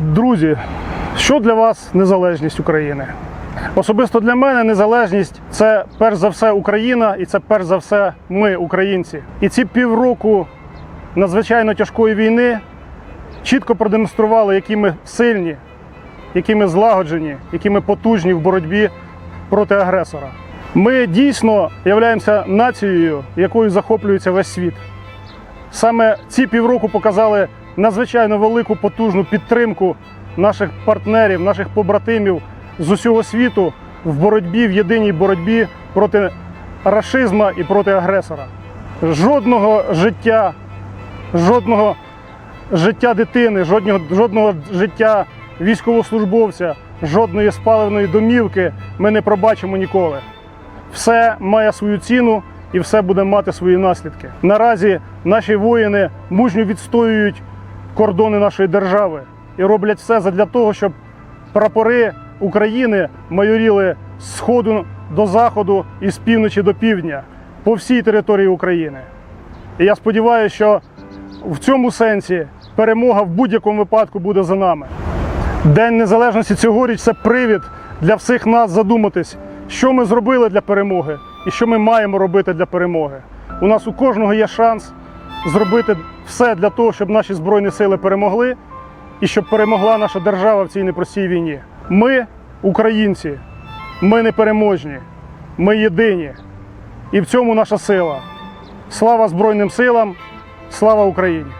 Друзі, що для вас незалежність України? Особисто для мене незалежність це перш за все Україна, і це перш за все ми, українці. І ці півроку надзвичайно тяжкої війни чітко продемонстрували, які ми сильні, які ми злагоджені, які ми потужні в боротьбі проти агресора. Ми дійсно являємося нацією, якою захоплюється весь світ. Саме ці півроку показали надзвичайно велику потужну підтримку наших партнерів, наших побратимів з усього світу в боротьбі, в єдиній боротьбі проти рашизма і проти агресора. Жодного життя, жодного життя дитини, жодного, жодного життя військовослужбовця, жодної спаленої домівки ми не пробачимо ніколи. Все має свою ціну і все буде мати свої наслідки. Наразі наші воїни мужньо відстоюють кордони нашої держави і роблять все для того, щоб прапори України майоріли з сходу до заходу і з півночі до півдня по всій території України. І я сподіваюся, що в цьому сенсі перемога в будь-якому випадку буде за нами. День Незалежності цьогоріч це привід для всіх нас задуматись, що ми зробили для перемоги і що ми маємо робити для перемоги. У нас у кожного є шанс зробити все для того, щоб наші збройні сили перемогли і щоб перемогла наша держава в цій непростій війні. Ми, українці, ми непереможні, ми єдині. І в цьому наша сила. Слава Збройним силам, слава Україні!